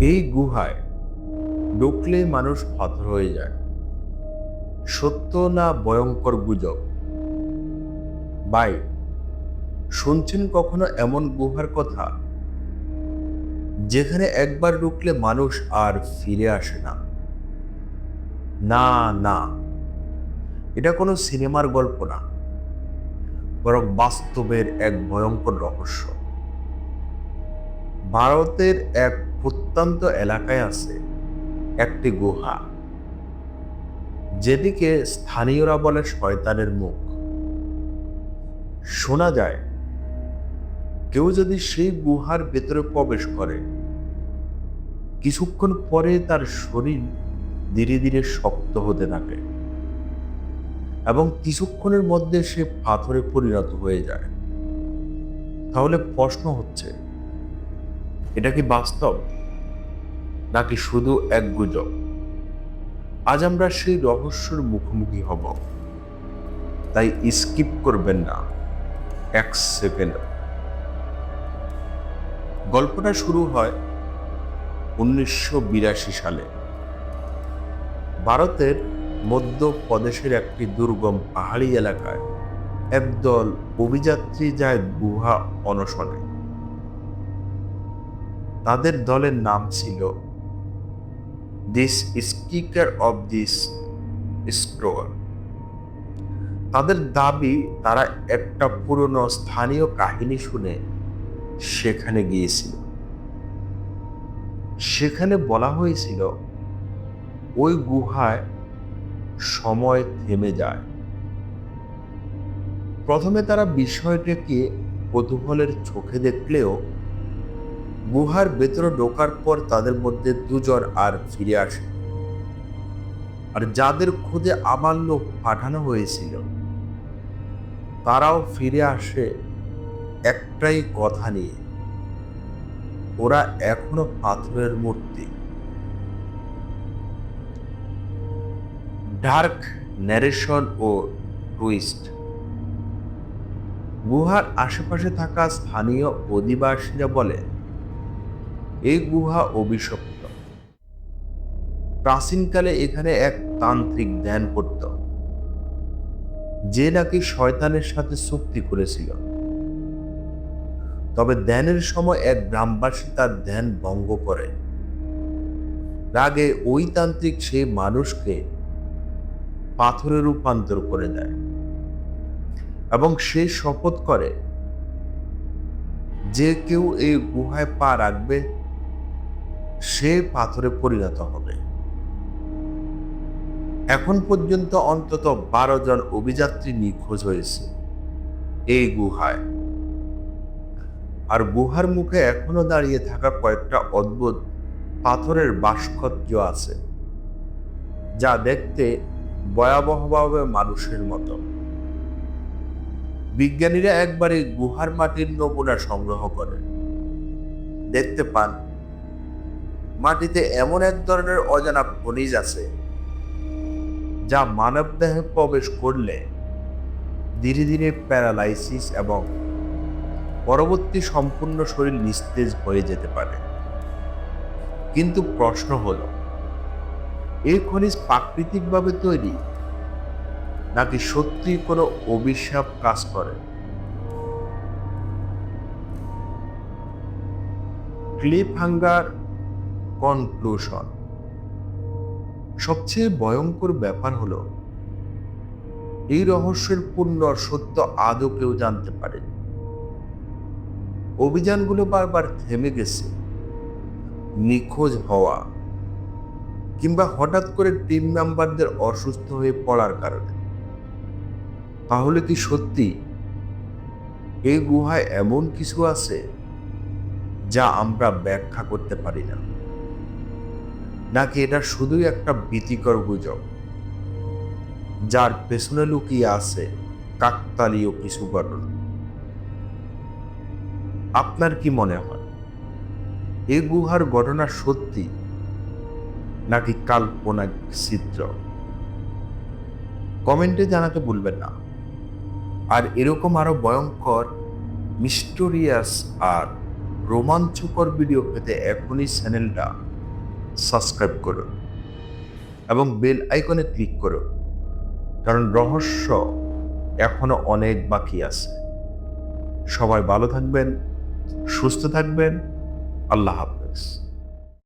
এই গুহায় ঢুকলে মানুষ পাথর হয়ে যায়। সত্য না ভয়ঙ্কর গুজব? বাই শুনছেন কখনো এমন গুহার কথা? যেখানে একবার ঢুকলে মানুষ আর ফিরে আসে না। না না, এটা কোনো সিনেমার গল্প না। বরং বাস্তবের এক ভয়ঙ্কর রহস্য। ভারতের এক প্রত্যন্ত এলাকায় আছে একটি গুহা। যেদিকে স্থানীয়রা বলে শয়তানের মুখ। শোনা যায়, কেউ যদি সেই গুহার ভেতরে প্রবেশ করে, কিছুক্ষণ পরে তার শরীর ধীরে ধীরে শক্ত হতে থাকে এবং কিছুক্ষণের মধ্যে সে পাথরে পরিণত হয়ে যায়। তাহলে প্রশ্ন হচ্ছে এটা কি বাস্তব? নাকি শুধু এক গুজব? আজ আমরা সেই রহস্যের মুখোমুখি হব। তাই স্কিপ করবেন না। এক সেকেন্ড। গল্পটা শুরু হয় উনিশশো বিরাশি সালে। ভারতের মধ্যপ্রদেশের একটি দুর্গম পাহাড়ি এলাকায় একদল অভিযাত্রী যায় গুহা অনশনে। তাদের দলের নাম ছিল this speaker of this square তাদের দাবি, তারা একটা পুরনো স্থানীয় কাহিনী শুনে সেখানে গিয়েছিল। সেখানে বলা হয়েছিল, ওই গুহায় সময় থেমে যায়। প্রথমে তারা বিষয়টাকে কৌতূহলের চোখে দেখলেও গুহার ভেতরে ঢোকার পর তাদের মধ্যে দুজন আর ফিরে আসে। আর যাদের খুঁজে আবার লোক পাঠানো হয়েছিল, তারাও ফিরে আসে একটাই কথা নিয়ে। ওরা এখনও পাথরের মূর্তি। ডার্ক ন্যারেশন ও টুইস্ট। গুহার আশেপাশে থাকা স্থানীয় অধিবাসীরা বলে এই গুহা অভিশপ্ত। প্রাচীনকালে এখানে এক তান্ত্রিক ধ্যান করত, যে নাকি শয়তানের সাথে চুক্তি করেছিল। তবে ধ্যানের সময় এক গ্রামবাসী তার ধ্যান ভঙ্গ করে। রাগে ওই তান্ত্রিক সেই মানুষকে পাথরে রূপান্তর করে দেয় এবং সে শপথ করে যে কেউ এই গুহায় পা রাখবে সে পাথরে পরিণত হবে। এখন পর্যন্ত অন্তত বারো জন অভিযাত্রী নিখোঁজ হয়েছে এই গুহায়। আর গুহার মুখে এখনও দাঁড়িয়ে থাকা কয়েকটা অদ্ভুত পাথরের ভাস্কর্য আছে, যা দেখতে ভয়াবহভাবে মানুষের মতো। বিজ্ঞানীরা একবারে গুহার মাটির নমুনা সংগ্রহ করেন দেখতে পান মাটিতে এমন এক ধরনের অজানা খনিজ আছে, যা মানবদেহে প্রবেশ করলে ধীরে ধীরে প্যারালাইসিস এবং পরবর্তী সম্পূর্ণ শরীর নিস্তেজ হয়ে যেতে পারে। কিন্তু প্রশ্ন হল এই খনিজ প্রাকৃতিকভাবে তৈরি, নাকি সত্যি কোনো অভিশাপ কাজ করে? Cliffhanger conclusion. সবচেয়ে ভয়ঙ্কর ব্যাপার হলো, এই রহস্যের পূর্ণ সত্য আদৌ কেউ জানতে পারে অভিযানগুলো বারবার থেমে গেছে, নিখোঁজ হওয়া, কিংবা হঠাৎ করে টিম মেম্বারদের অসুস্থ হয়ে পড়ার কারণে। তাহলে কি সত্যি এই গুহায় এমন কিছু আছে, যা আমরা ব্যাখ্যা করতে পারি না? নাকি এটা শুধুই একটা ভীতিকর গুজব? যার পেছনে লুকিয়ে আছে কাকতালীয় কিছু ঘটনা। আপনার কি মনে হয় এই গুহার ঘটনা সত্যি নাকি কাল্পনিক চিত্র কমেন্টে জানাতে ভুলবেন না। আর এরকম আরও ভয়ঙ্কর মিস্টোরিয়াস আর রোমাঞ্চকর ভিডিও পেতে এখনই চ্যানেলটা সাবস্ক্রাইব করুন এবং বেল আইকনে ক্লিক করুন কারণ রহস্য এখনও অনেক বাকি আছে। সবাই ভালো থাকবেন, সুস্থ থাকবেন, আল্লাহ হাফেজ।